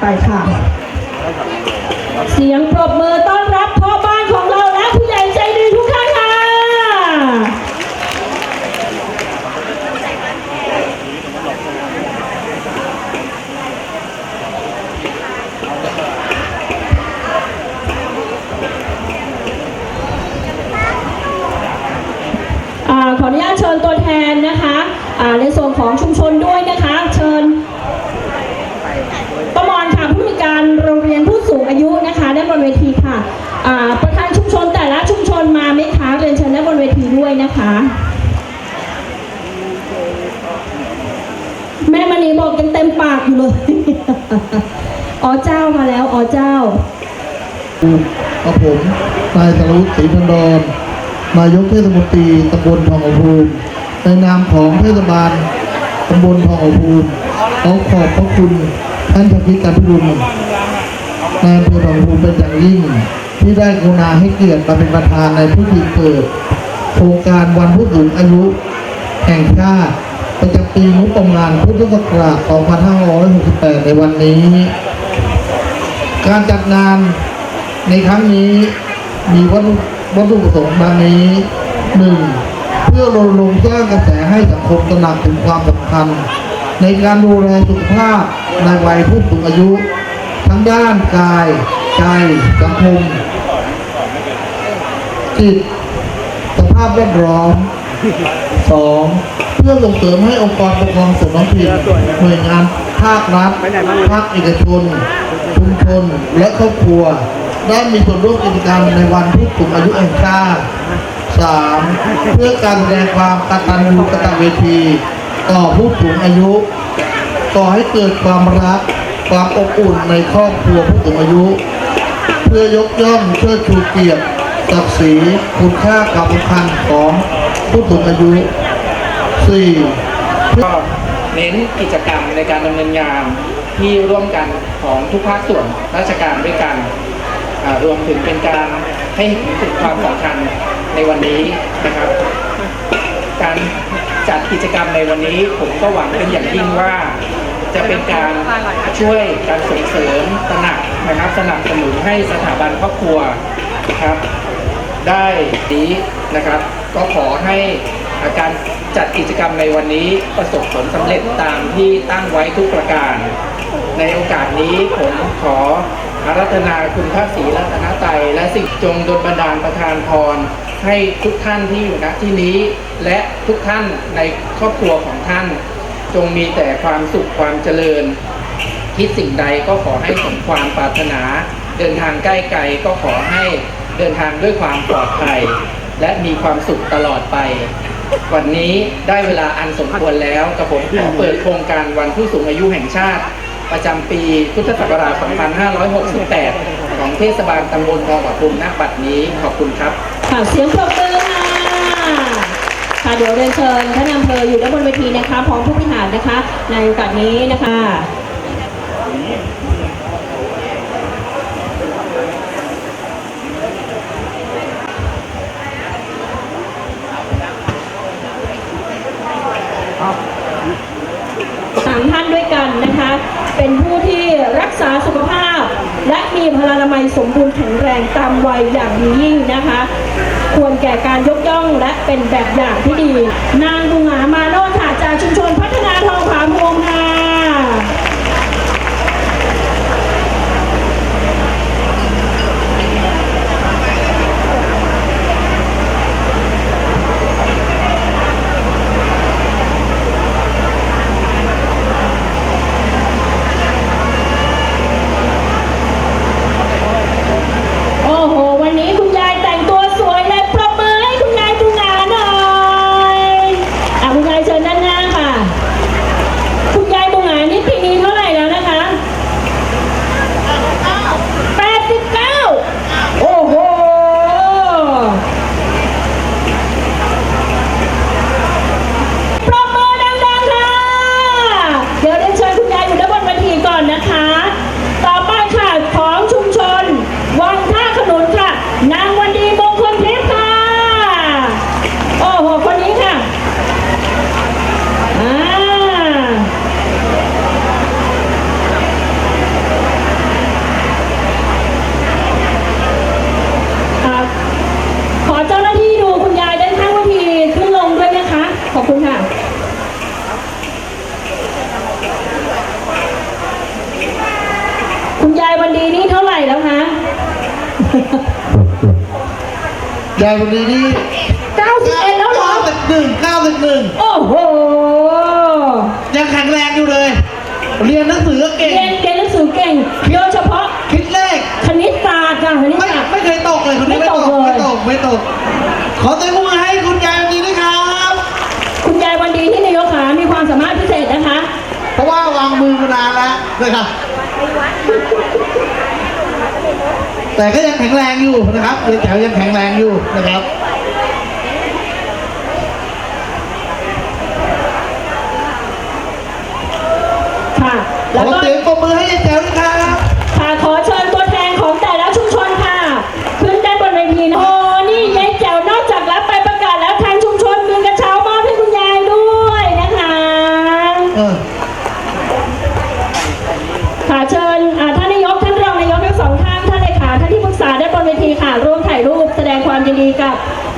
ไปค่ะ เสียงปรบมือต้อนรับพ่อบ้านของเราและผู้ใหญ่ใจดีทุกท่านค่ะ ขออนุญาตเชิญตัวแทนนะคะในส่วนของชุมชนด้วยนะคะ ด้วยนะคะ แม่มณีบอกยังเต็มปากอยู่เลยอ๋อเจ้ามาแล้วอ๋อเจ้ากับผมนายสรุปศรีพันดอนนายกเทศมนตรีตำบลทองอภูมิในนามของเทศบาลตำบลทองอภูมิขอขอบพระคุณท่านชพิการพิรุณนายอำเภอทองอภูมิเป็นอย่างยิ่ง ที่ได้กรุณาให้เกียรติมาเป็นประธานในพิธีเปิด โครงการวันผู้สูงอายุแห่งชาติประจำปีงบประมาณพุทธศักราช 2568 ในวันนี้ การจัดงานในครั้งนี้มีวัตถุวัตถุประสงค์ดังนี้หนึ่งเพื่อรณรงค์สร้างกระแสให้สังคมตระหนักถึงความสำคัญ ในการดูแลสุขภาพในวัยผู้สูงอายุ ทั้งด้านกาย ใจ สังคมจิตาพแวดล้อมสองเพื่อส่งเสริมให้องค์กรปกครองส่วนท้องถิ่นหน่วยงานภาครัฐภาคเอกชนชุมชนและครอบครัว ได้มีส่วนร่วมกิจกรรมในวันผู้สูงอายุแห่งชาติสามเพื่อการแสดงความกตัญญูกตเวที ต่อผู้สูงอายุก่อให้เกิดความรักความอบอุ่นในครอบครัวผู้สูงอายุ เพื่อยกย่องเชิดชูเกียรติ ศักดิ์ศรีคุณค่าความสำคัญของผู้สูงอายุ 4. ก็เน้นกิจกรรมในการดำเนินงานที่ร่วมกันของทุกภาคส่วนราชการด้วยกัน รวมถึงเป็นการให้เห็นถึงความสำคัญในวันนี้นะครับ การจัดกิจกรรมในวันนี้ผมก็หวังเป็นอย่างยิ่งว่าจะเป็นการช่วยการส่งเสริมตระหนักนะครับสนับสนุนให้สถาบันครอบครัวครับ ได้ดีนะครับ ก็ขอให้าการจัดกิจกรรมในวันนี้ประสบผลสำเร็จตามที่ตั้งไว้ทุกประการ ในโอกาสนี้ผมขออารัธนาคุณพระศรีรัตนตรัยและสิ่งจงดลบันดาลประทานพรให้ทุกท่านที่อยู่ณที่นี้ และทุกท่านในครอบครัวของท่าน จงมีแต่ความสุขความเจริญ คิดสิ่งใดก็ขอให้สมความปรารถนา เดินทางใกล้ไกลก็ขอให้ เดินทางด้วยความปลอดภัย และมีความสุขตลอดไป วันนี้ได้เวลาอันสมควรแล้วกับผมขอเปิดโครงการวันผู้สูงอายุแห่งชาติ ประจำปีพุทธศักราช 2568 ของเทศบาลตำบลทองผาภูมิณบัดนี้ขอบคุณครับค่ะเสียงปรบมือค่ะค่ะเดี๋ยวเรียนเชิญท่านอำเภออยู่ด้านบนเวทีนะคะพร้อมผู้บริหารนะคะ ในโอกาสนี้นะคะ สามท่านด้วยกั นะคะ เป็นผู้ที่รักษาสุขภาพ และมีพลานามัยสมบูรณ์แข็งแรงตามวัยอย่างดียิ่งนะคะ ควรแก่การยกย่องและเป็นแบบอย่างที่ดี นางบุงหามาโนค่ะจากชุมชนพัฒนาทองผาพวงค่ะ โอ้โห วันนี้คุณยายแต่งตัวสวยเลยปรบมือให้คุณยายบุงหาหน่อยอะคุณยายเชิญ ยายวันนี้นี่91แล้วเหรอ 91 91 โอ้โห ยังแข็งแรงอยู่เลย เรียนหนังสือก็เก่ง เรียนเรียนหนังสือเก่งโดยเฉพาะคิดเลข คณิตศาสตร์ค่ะคณิตไม่ศาสตร์ ไม่เคยตกเลยคนนี้ไม่ไม่ตตกก เลย ไม่ตก ไม่ตก ขอเต็มมือให้คุณยายวันนี้ด้วยครับ คุณยายวันดีที่นายกขามีความสามารถพิเศษนะคะ เพราะว่าวางมือมานานแล้วนะครับ แต่ก็ยังแข็งแรงอยู่นะครับเรียนแถวยังแข็งแรงอยู่นะครับค่ะขแล้วอก็เสียงปรบมือให้ยายแจ๋วด้วย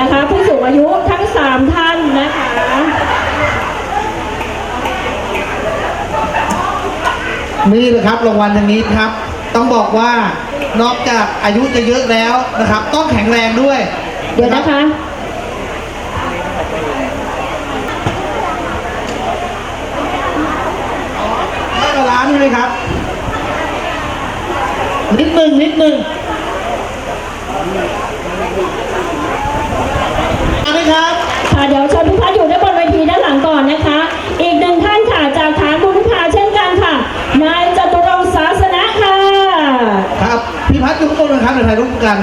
นะคะ ผู้สูงอายุทั้งสามท่านนะคะนี่เลยครับรางวัลอย่างนี้ครับ ต้องบอกว่านอกจากอายุจะเยอะแล้วนะครับ ต้องแข็งแรงด้วยเดี๋ยวนะคะไม่บาลานซ์ใช่ไหมครับนิดหนึ่งนิดหนึ่งอันนี้ ครับค่ะเดี๋ยวเชิญทุกท่านอยู่ด้านบนเวทีด้านหลังก่อนนะคะ อีกหนึ่งท่านค่ะจากฐานบุญพาเช่นกันค่ะ นายจตุรงค์ศาสนะค่ะ ครับพี่พัฒน์อยู่ข้างบนนะครับเดี๋ยวถ่ายรูปกัน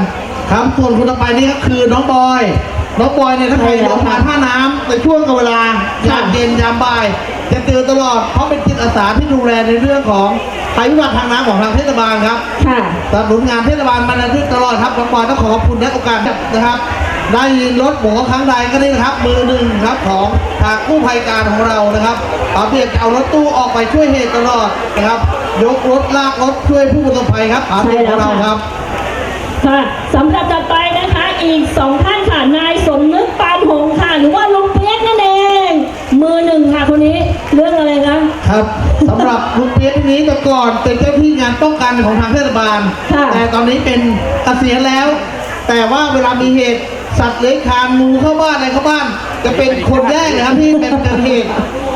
ครับส่วนคนต่อไปนี่ก็คือน้องบอยน้องบอยเนี่ยถ้าใครใช่แล้ลวงมาท่าน้ำในช่วงกับเวลายามเย็นยามบ่าย จะเจอตลอดเพราะเป็นจิตอาสาที่ดูแลในเรื่องของภัยพิบัติทางน้ำของทางเทศบาลครับค่ะสนับสนุนงานเทศบาลมาในตลอดครับน้องบอยต้องขอขอบคุณในโอกาสนะครับ ได้รถหมอครั้งใดก็นี่นะครับมือหนึ่งครับของทางกู้ภัยการของเรานะครับเอาเบียกเอารถตู้ออกไปช่วยเหตุตลอดนะครับ ยกรถลากรถช่วยผู้ประสบภัยครับอาเบียกของเราครับค่ะสำหรับต่อไปนะคะอีกสองท่านค่ะนายสมนึกปานหงส์ค่ะ หรือว่าลุงเปียกนั่นเอง มือหนึ่งค่ะคนนี้เรื่องอะไรคะครับสำหรับลุงเปียกนี้แต่ก่อนเป็นเจ้าที่งานป้องกันของทางเทศบาลค่ะแต่ตอนนี้เป็นเกษียณแล้ว แต่ว่าเวลามีเหตุ สัตว์เลื้อยคลานงูเข้าบ้านอะไรเข้าบ้าน จะเป็นคนแรกนะครับที่เป็นเกิดเหตุ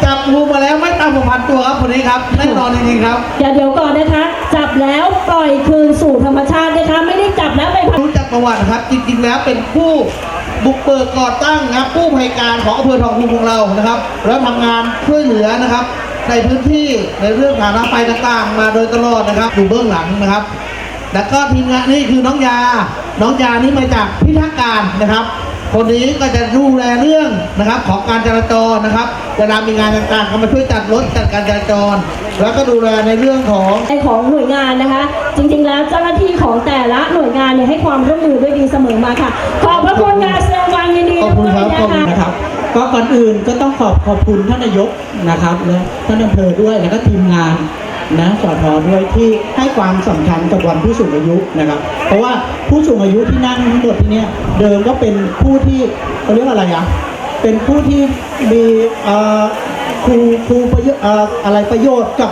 จับงูมาแล้วไม่ต่ำกว่าพันตัวครับคนนี้ครับแน่นอนจริงๆครับเดี๋ยวเดี๋ยวก่อนนะคะ จับแล้วปล่อยคืนสู่ธรรมชาตินะคะ ไม่ได้จับแล้วไปพักรู้จักประวัตินะครับ จริงๆแล้วเป็นผู้บุกเบิกก่อตั้งนะครับผู้ภัยการของอำเภอทองพูของเรานะครับ แล้วทำงานช่วยเหลือนะครับ ในพื้นที่ในเรื่องฐานะไฟต่างๆ มาโดยตลอดนะครับอยู่เบื้องหลังนะครับ แล้วก็ทีมงานนี่คือน้องยา น้องยานี่มาจากพิทักษ์การนะครับ คนนี้ก็จะดูแลเรื่องนะครับของการจราจรนะครับเวลามีงานต่างๆก็มาช่วยจัดรถจัดการจราจร แล้วก็ดูแลในเรื่องของของหน่วยงานนะคะ จริงๆแล้วเจ้าหน้าที่ของแต่ละหน่วยงานเนี่ยให้ความร่วมมือด้วยดีเสมอมาค่ะ ขอบพระคุณงานแสดงความยินดีขอบคุณด้วยครับขอบคุณนะคะนะครับก็ก่อนอื่นก็ต้องขอบขอบคุณท่านนายกนะครับและท่านอำเภอด้วยแล้วก็ทีมงาน นะสอทอด้วยที่ให้ความสำคัญกับวันผู้สูงอายุนะครับ เพราะว่าผู้สูงอายุที่นั่งทั้งหมดที่นี่เดิมก็เป็นผู้ที่เขาเรียกว่าอะไรอะเป็นผู้ที่มีอ่อครูครูประโยชน์อะไรประโยชน์กับ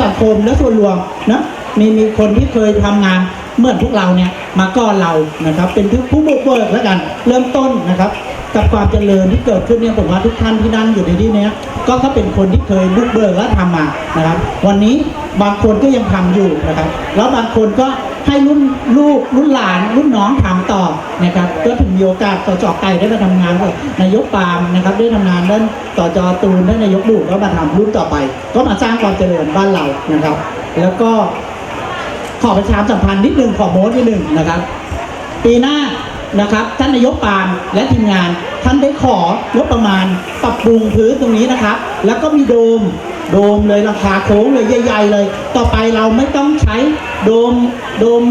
สังคมและส่วนรวมนะมีมีคนที่เคยทำงานเหมือนพวกเราเนี่ยมาก่อนเรานะครับ เป็นผู้บุกเบิกแล้วกัน เริ่มต้นนะครับ กับความเจริญที่เกิดขึ้นเนี่ยผมว่าทุกท่านที่นั่งอยู่ในที่นี้ก็เขาเป็นคนที่เคยบุกเบิกและทำมานะครับ วันนี้บางคนก็ยังทำอยู่นะครับ แล้วบางคนก็ให้รุ่นลูกรุ่นหลานรุ่นน้องทำต่อนะครับก็ถึงมีโอกาสต่อจอไก่ได้มาทำงานกับนายกปามนะครับได้ทำงานด้านต่อจอตูนได้นายกดูก็มาทำรุ่นต่อไป ก็มาสร้างความเจริญบ้านเรานะครับ แล้วก็ขอประชาสัมพันธ์นิดหนึ่งขอโม้นิดหนึ่งนะครับ ปีหน้า นะครับ ท่านนายกปาล์มและทีมงาน ท่านได้ของบประมาณปรับปรุงพื้นตรงนี้นะครับ แล้วก็มีโดมโดมเลยราคาโค้งเลยใหญ่ๆเลย ต่อไปเราไม่ต้องใช้โดมโดม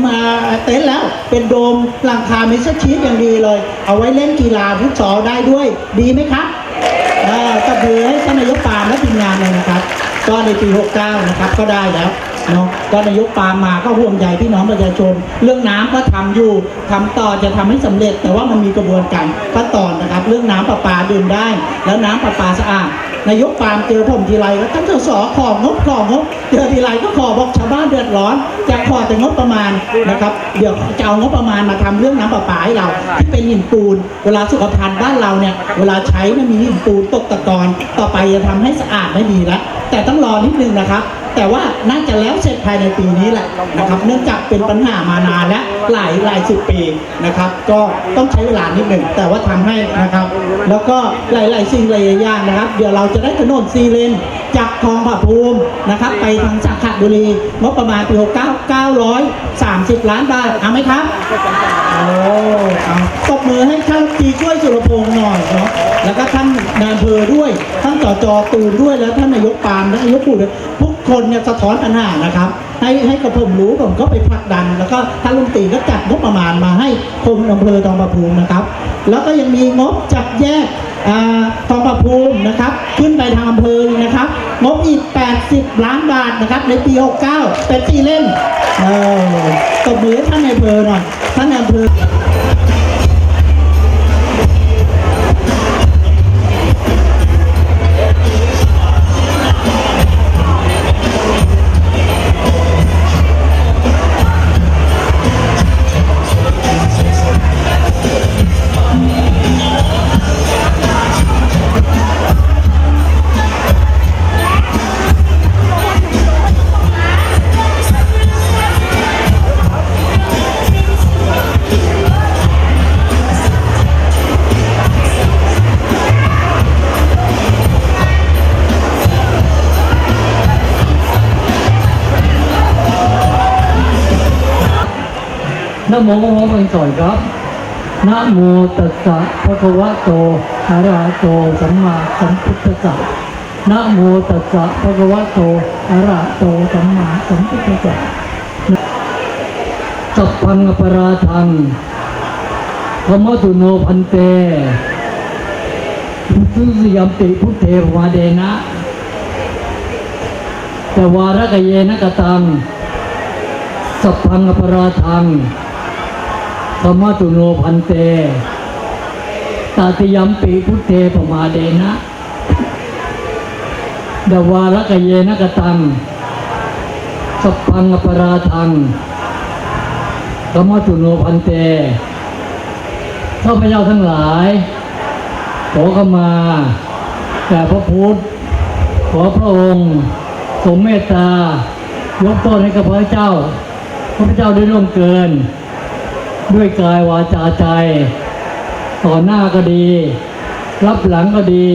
เต็นท์แล้ว เป็นโดมหลังคาเมสชีสอย่างดีเลย เอาไว้เล่นกีฬาฟุตซอลได้ด้วย ดีไหมครับอ่าก็คือให้ท่านนายกปาล์มและทีมงานเลยนะครับ ก็ในปี 69 นะครับ ก็ได้แล้ว เนาะก็นายกปามมาก็ห่วงใยพี่น้องประชาชน เรื่องน้ำก็ทำอยู่ทำต่อจะทำให้สำเร็จ แต่ว่ามันมีกระบวนการขั้นตอนนะครับ เรื่องน้ำประปาดื่มได้ แล้วน้ำประปาสะอาดนายกปามเจอผมทีไรก็ท่านสสของงบของงบเจอทีไรก็ขอบอกชาวบ้านเดือดร้อนจะขอแต่งบประมาณนะครับเดี๋ยวจะเอางบประมาณมาทำเรื่องน้ำประปาให้เรา ที่เป็นหินปูน เวลาสุขภัณฑ์บ้านเราเนี่ยเวลาใช้เนี่มีหินปูนตกตะกอนต่อไปจะทำให้สะอาดไม่ดีแล้ว แต่ต้องรอนิดนึงนะครับ แต่ว่าน่าจะแล้วเสร็จภายในปีนี้แหละนะครับ เนื่องจากเป็นปัญหามานานและหลายหลายสิบปีนะครับ ก็ต้องใช้เวลานิดหนึ่งแต่ว่าทำให้นะครับ แล้วก็หลาย ๆ สิ่งหลายอย่างนะครับ เดี๋ยวเราจะได้ถนนซีเลนจากคลองผาภูมินะครับ ไปทางสังขบุรีงบประมาณปี69 930 ล้านบาทเอาไหมครับ เอาตบมือให้ท่านตีช่วยสุรพงศ์หน่อยเนาะ แล้วก็ท่านนายอำเภอด้วย ท่านจอจอตูนด้วย แล้วท่านนายกปามและนายกปู่ด้วยทุกคนเนี่ยสะท้อนปัญหานะครับ ให้ให้กับผมรู้ผมก็ไปผลักดัน แล้วก็ท่านลุงตีก็จัดงบประมาณมาให้คมอำเภอทองประภูมินะครับ แล้วก็ยังมีงบจับแยกอ่าทองประภูมินะครับ ขึ้นไปทางอำเภอนะครับ งบอีก 80 ล้านบาทนะครับในปี 69 เป็นปีเล่นเออตบมือให้ท่านนายอำเภอหน่อย ท่า โมพระเป็นก่อนครับนะโมตัสสะภะคะวะโตอะระหะโตสัมมาสัมพุทธัสสะนะโมตัสสะภะคะวะโตอะระหะโตสัมมาสัมพุทธัสสะสัพพังอปราทังธรรมตุโนพันเตพุทธยมติพุทเทวาเดนะแต่วาระกเยนะกตังสัพพังอปราทัง ธรรมตุโนพันเตตาติยัมปิพุทเทปมาเดนะดวาลกเยนกตังสัพพังอปราทังธรรมตุโนพันเตข้าพเจ้าทั้งหลาย ขอขมาแต่พระพุทธ ขอพระองค์ทรงเมตตายกโทษให้กับพระเจ้า พระเจ้าได้ร่วมเกิน ด้วยกายวาจาใจ ต่อหน้าก็ดี รับหลังก็ดี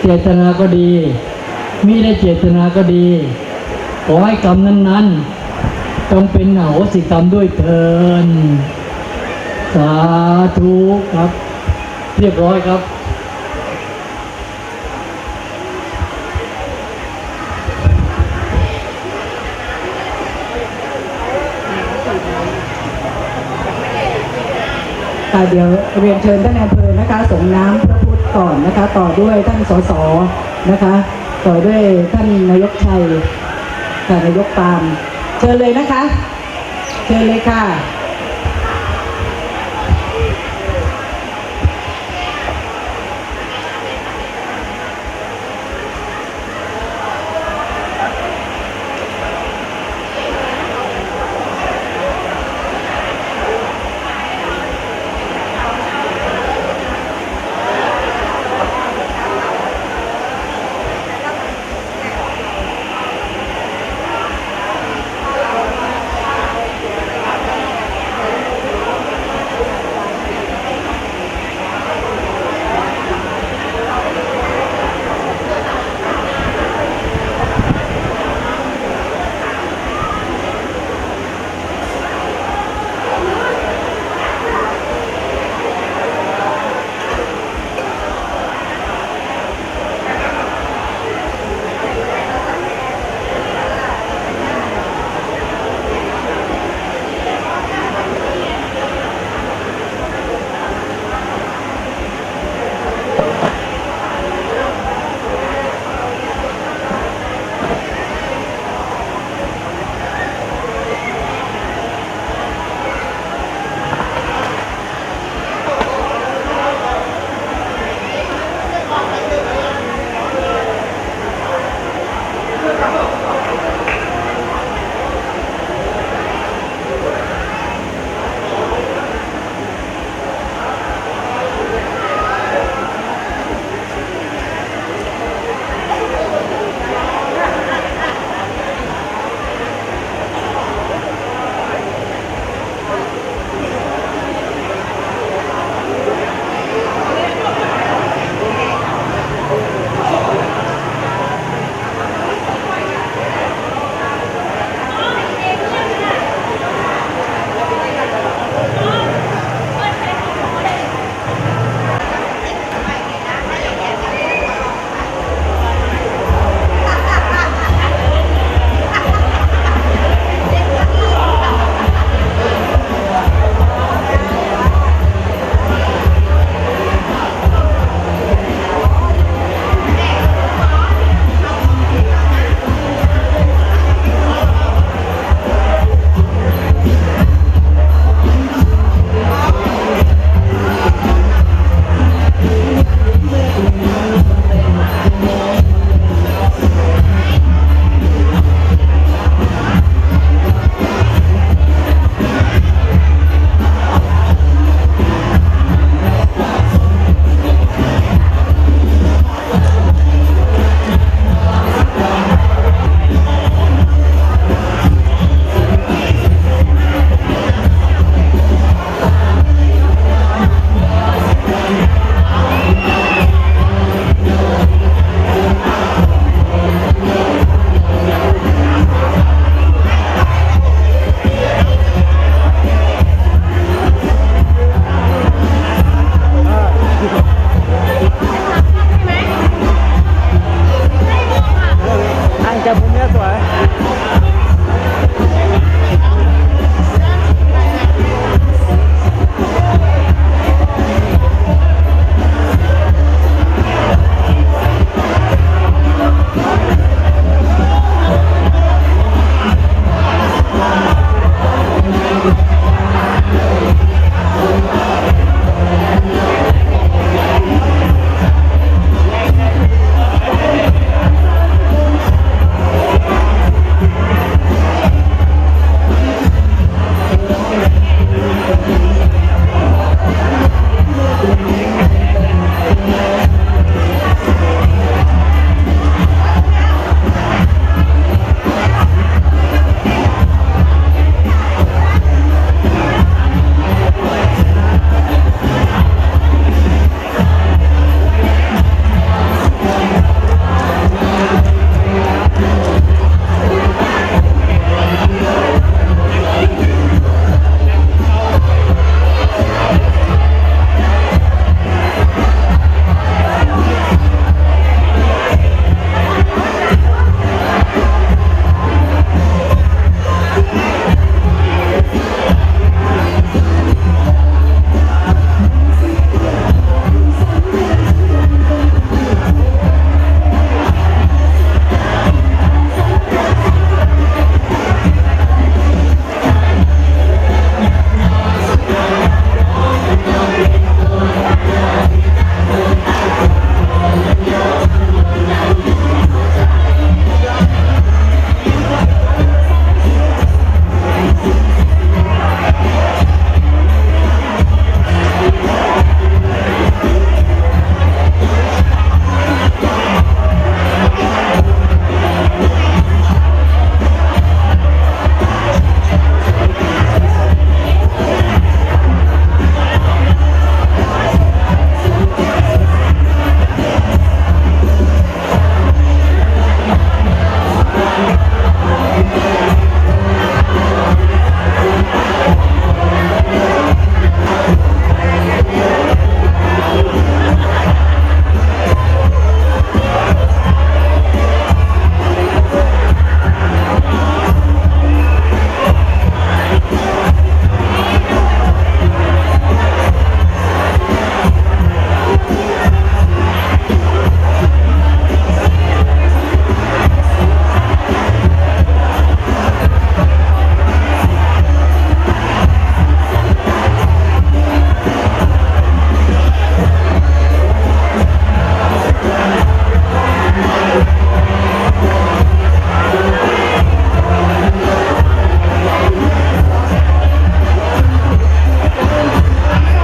เจตนาก็ดีมิได้เจตนาก็ดี ขอให้กรรมนั้นๆจงเป็นอโหสิกรรมด้วยเถินสาธุครับ เรียบร้อยครับ ค่ะเดี๋ยวเรียนเชิญท่านนายอำเภอนะคะส่งน้ำพระพุทธก่อนนะคะ ต่อด้วยท่านสสนะคะ ต่อด้วยท่านนายกชัยค่ะนายกปามเชิญเลยนะคะ เชิญเลยค่ะ